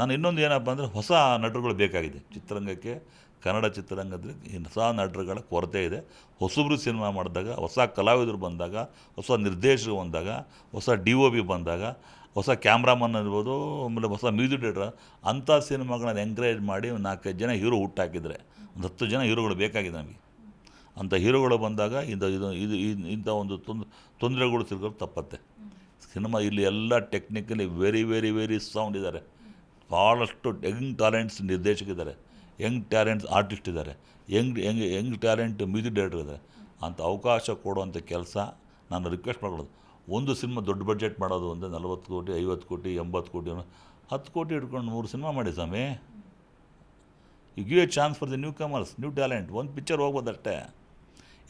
ನಾನು ಇನ್ನೊಂದು ಏನಪ್ಪ ಅಂದರೆ ಹೊಸ ನಟರುಗಳು ಬೇಕಾಗಿದೆ. ಚಿತ್ರರಂಗಕ್ಕೆ, ಕನ್ನಡ ಚಿತ್ರರಂಗದಲ್ಲಿ ಹೊಸ ನಟರುಗಳ ಕೊರತೆ ಇದೆ. ಹೊಸಬ್ರು ಸಿನಿಮಾ ಮಾಡಿದಾಗ, ಹೊಸ ಕಲಾವಿದರು ಬಂದಾಗ, ಹೊಸ ನಿರ್ದೇಶಕರು ಬಂದಾಗ, ಹೊಸ ಡಿ ಒ ಬಿ ಬಂದಾಗ, ಹೊಸ ಕ್ಯಾಮ್ರಾಮನ್ ಇರ್ಬೋದು, ಆಮೇಲೆ ಹೊಸ ಮ್ಯೂಸಿಕ್ ಡೈರೆಕ್ಟರ್, ಅಂಥ ಸಿನಿಮಾಗಳನ್ನ ಎಂಕರೇಜ್ ಮಾಡಿ ಒಂದು ನಾಲ್ಕೈದು ಜನ ಹೀರೋ ಹುಟ್ಟಾಕಿದರೆ ಒಂದು ಹತ್ತು ಜನ ಹೀರೋಗಳು ಬೇಕಾಗಿದೆ ನಮಗೆ. ಅಂಥ ಹೀರೋಗಳು ಬಂದಾಗ ಇಂಥ ಇದು ಇದು, ಇದ್- ಇಂಥ ಒಂದು ತೊಂದ್, ತೊಂದರೆಗಳು ಸಿಗೋದು ತಪ್ಪತ್ತೆ. ಸಿನಿಮಾ ಇಲ್ಲಿ ಎಲ್ಲ technically very very very sound ಇದ್ದಾರೆ. ಭಾಳಷ್ಟು ಯಂಗ್ ಟ್ಯಾಲೆಂಟ್ಸ್ ನಿರ್ದೇಶಕಿದ್ದಾರೆ. ಯಂಗ್ ಟ್ಯಾಲೆಂಟ್ಸ್ ಆರ್ಟಿಸ್ಟ್ ಇದ್ದಾರೆ. Young young young talent music director ಇದ್ದಾರೆ. ಅಂತ ಅವಕಾಶ ಕೊಡುವಂಥ ಕೆಲಸ ನಾನು ರಿಕ್ವೆಸ್ಟ್ ಮಾಡ್ಕೊಳ್ಳೋದು. ಒಂದು ಸಿನಿಮಾ ದೊಡ್ಡ ಬಜೆಟ್ ಮಾಡೋದು ಅಂದರೆ ನಲ್ವತ್ತು ಕೋಟಿ, ಐವತ್ತು ಕೋಟಿ, ಎಂಬತ್ತು ಕೋಟಿ ಹತ್ತು ಕೋಟಿ ಇಟ್ಕೊಂಡು ಮೂರು ಸಿನಿಮಾ ಮಾಡಿ ಸ್ವಾಮಿ. You give a chance for the newcomers new talent ಒಂದು ಪಿಕ್ಚರ್ ಹೋಗ್ಬೋದು ಅಷ್ಟೇ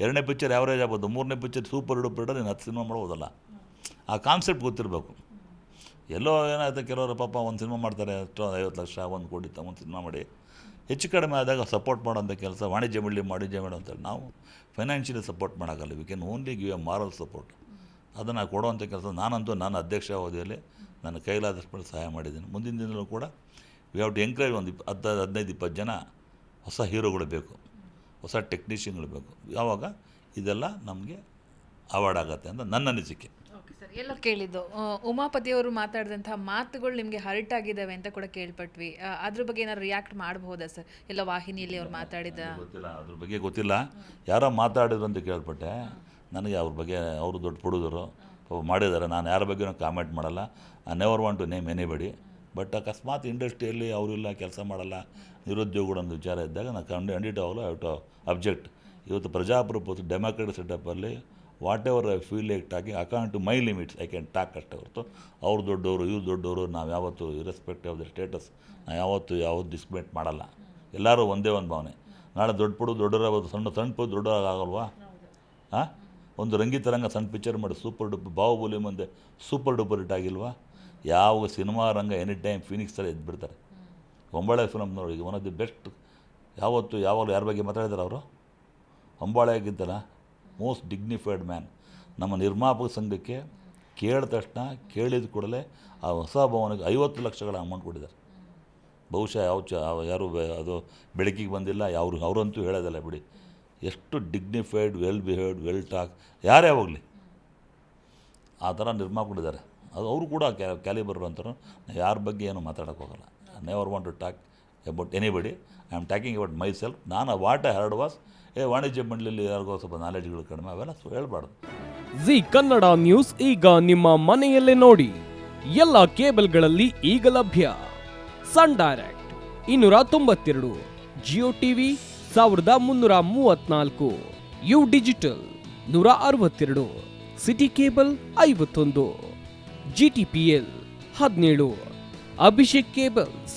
ಎರಡನೇ ಪಿಕ್ಚರ್ ಆ್ಯಾವ್ರೇಜ್ ಆಗ್ಬೋದು, ಮೂರನೇ ಪಿಕ್ಚರ್ ಸೂಪರ್ ಇಡೋದು ನೀನು ಹತ್ತು ಸಿನಿಮಾ ಮಾಡ್ಬೋದಲ್ಲ. ಆ ಕಾನ್ಸೆಪ್ಟ್ ಗೊತ್ತಿರಬೇಕು. ಎಲ್ಲೋ ಏನಾಯ್ತು ಕೆಲವರು ಪಾಪ ಒಂದು ಸಿನಿಮಾ ಮಾಡ್ತಾರೆ ಅಷ್ಟು ಐವತ್ತು ಲಕ್ಷ, ಒಂದು ಕೋಟಿ ತಗೊಂಡು ಸಿನಿಮಾ ಮಾಡಿ. ಹೆಚ್ಚು ಕಡಿಮೆ ಆದಾಗ ಸಪೋರ್ಟ್ ಮಾಡೋಂಥ ಕೆಲಸ, ವಾಣಿಜ್ಯ ಮಂಡಳಿ ವಾಣಿಜ್ಯ ಮಾಡೋ ಅಂತೇಳಿ ನಾವು financially support ಮಾಡೋಕ್ಕಲ್ಲ we can only give a moral support ಅದನ್ನು ಕೊಡುವಂಥ ಕೆಲಸ ನಾನಂತೂ ನಾನು ಅಧ್ಯಕ್ಷ ಅವಧಿಯಲ್ಲಿ ನನ್ನ ಕೈಲಾದಷ್ಟು ಸಹಾಯ ಮಾಡಿದ್ದೀನಿ. ಮುಂದಿನ ದಿನದಲ್ಲೂ ಕೂಡ ವಿ ಹ್ಯಾವ್ ಟು ಎಂಕರೇಜ್ ಒಂದು ಇಪ್ಪ ಹತ್ತು ಹದಿನೈದು, ಇಪ್ಪತ್ತು ಜನ ಹೊಸ ಹೀರೋಗಳು ಬೇಕು, ಹೊಸ ಟೆಕ್ನಿಷಿಯನ್ಗಳು ಬೇಕು. ಯಾವಾಗ? ಇದೆಲ್ಲ ನಮಗೆ ಅವಾರ್ಡ್ ಆಗುತ್ತೆ ಅಂತ ನನ್ನ ಅನಿಸಿಕೆ. ಓಕೆ ಸರ್ ಎಲ್ಲ ಕೇಳಿದ್ದು. ಉಮಾಪತಿ ಉಮಾಪತಿಯವರು ಮಾತಾಡಿದಂಥ ಮಾತುಗಳು ನಿಮಗೆ ಹರ್ಟ್ ಆಗಿದ್ದಾವೆ ಅಂತ ಕೂಡ ಕೇಳ್ಪಟ್ವಿ. ಅದ್ರ ಬಗ್ಗೆ ಏನಾದ್ರು ರಿಯಾಕ್ಟ್ ಮಾಡಬಹುದಾ ಸರ್ ಎಲ್ಲ ವಾಹಿನಿಯಲ್ಲಿ ಅವ್ರು ಮಾತಾಡಿದ ಗೊತ್ತಿಲ್ಲ. ಅದ್ರ ಬಗ್ಗೆ ಗೊತ್ತಿಲ್ಲ. ಯಾರೋ ಮಾತಾಡಿದ್ರು ಅಂತ ಕೇಳ್ಪಟ್ಟೆ. ನನಗೆ ಅವ್ರ ಬಗ್ಗೆ ಅವರು ದೊಡ್ಡ ಪುಡುಗರು. ಮಾಡಿದ್ದಾರೆ. ನಾನು ಯಾರ ಬಗ್ಗೆನೂ ಕಾಮೆಂಟ್ ಮಾಡಲ್ಲ. I never want to name anybody but ಅಕಸ್ಮಾತ್ ಇಂಡಸ್ಟ್ರಿಯಲ್ಲಿ ಅವರಿಲ್ಲ ಕೆಲಸ ಮಾಡಲ್ಲ ನಿರುದ್ಯೋಗಗಳು ಒಂದು ವಿಚಾರ ಇದ್ದಾಗ ನಾನು ಕಂಡು ಖಂಡಿತ ಅವರು ಐ ಟು ಅಬ್ಜೆಕ್ಟ್ ಇವತ್ತು ಪ್ರಜಾಪ್ರಭುತ್ವ democratic ಸೆಟಪ್ಪಲ್ಲಿ whatever I feel like talking according to my limits I can talk ಅಷ್ಟೇ ಹೊರತು. ಅವ್ರು ದೊಡ್ಡವರು, ಇವ್ರು ದೊಡ್ಡವರು, ನಾವು ಯಾವತ್ತೂ ಇರೆಸ್ಪೆಕ್ಟ್ ಆಫ್ ದ ಸ್ಟೇಟಸ್ ನಾವು ಯಾವತ್ತೂ ಯಾವತ್ತು ಡಿಸ್ಕ್ರಿಮಿನೇಟ್ ಮಾಡಲ್ಲ. ಎಲ್ಲರೂ ಒಂದೇ ಒಂದು ಭಾವನೆ. ನಾಳೆ ದೊಡ್ಡ ಪುಡು ದೊಡ್ಡವರಾಗೋದು ಸಣ್ಣ ಸಣ್ಣ ಪುಡು ದೊಡ್ಡರಾಗಲ್ವಾ ಹಾಂ? ಒಂದು ರಂಗಿತರಂಗ ಸಣ್ಣ ಪಿಕ್ಚರ್ ಮಾಡಿ ಸೂಪರ್ ಡೂಪರ್ ಬಾಹುಬಲಿ ಮುಂದೆ ಸೂಪರ್ ಡೂಪರ್ ಹಿಟ್ ಆಗಿಲ್ವಾ? ಯಾವ ಸಿನಿಮಾ ರಂಗ ಎನಿ ಟೈಮ್ ಫಿನಿಕ್ಸಲ್ಲಿ ಎದ್ಬಿಡ್ತಾರೆ. ಒಂಬಾಳೆ ಫಿಲಮ್ ನೋಡಿ ಒನ್ ಆಫ್ ದಿ ಬೆಸ್ಟ್ ಯಾವತ್ತು ಯಾವಾಗಲೂ ಯಾರ ಬಗ್ಗೆ ಮಾತಾಡಿದಾರೆ ಅವರು? ಹೊಂಬಾಳೆಗಿಂತಲ್ಲ ಮೋಸ್ಟ್ ಡಿಗ್ನಿಫೈಡ್ ಮ್ಯಾನ್. ನಮ್ಮ ನಿರ್ಮಾಪಕ ಸಂಘಕ್ಕೆ ಕೇಳಿದ ತಕ್ಷಣ ಕೇಳಿದ ಕೂಡಲೇ ಆ ಹೊಸ ಭವನಕ್ಕೆ ಐವತ್ತು ಲಕ್ಷಗಳ ಅಮೌಂಟ್ ಕೊಟ್ಟಿದ್ದಾರೆ. ಬಹುಶಃ ಯಾವ ಚ ಯಾರು ಅದು ಬೆಳಕಿಗೆ ಬಂದಿಲ್ಲ ಯಾರು ಅವರಂತೂ ಹೇಳೋದಲ್ಲ ಬಿಡಿ. ಎಷ್ಟು dignified well behaved well talk ಯಾರೇ ಹೋಗಲಿ. ಆ ಥರ ನಿರ್ಮಾಪಕರಿದ್ದಾರೆ. ಅದು ಅವರು ಕೂಡ ಕ್ಯಾ ಕ್ಯಾಲಿಬರ್ ಅಂತಾರೆ ಯಾರ ಬಗ್ಗೆ ಏನು ಮಾತಾಡೋಕ್ಕೋಗಲ್ಲ. Never want to talk about anybody I am talking about myself ನಾನು ವಾಟ್ ಐ ಹರ್ಡ್ ವಾಸ್ ಏ, ವಾಣಿಜ್ಯ ಮಂಡಳಿಯಲ್ಲಿ ಯಾರಿಗೋ ಸ್ವಲ್ಪ ನಾಲೆಜ್ಗಳು ಕಡಿಮೆ ಅವೆಲ್ಲ ಹೇಳ್ಬಾರ್ದು. ಜಿ ಕನ್ನಡ ನ್ಯೂಸ್ ಈಗ ನಿಮ್ಮ ಮನೆಯಲ್ಲೇ ನೋಡಿ. ಎಲ್ಲ ಕೇಬಲ್ಗಳಲ್ಲಿ ಈಗ ಲಭ್ಯ. ಸನ್ ಡೈರೆಕ್ಟ್ ಇನ್ನೂರ ತೊಂಬತ್ತೆರಡು ಜಿಯೋ ಟಿವಿ ಸಾವಿರದ ಮುನ್ನೂರ ಮೂವತ್ನಾಲ್ಕು ಯು ಡಿಜಿಟಲ್ ನೂರ ಅರವತ್ತೆರಡು ಸಿಟಿ ಕೇಬಲ್ ಐವತ್ತೊಂದು ಜಿ ಟಿ ಪಿ ಎಲ್ ಹದಿನೇಳು ಅಭಿಷೇಕ್ ಕೇಬಲ್ಸ್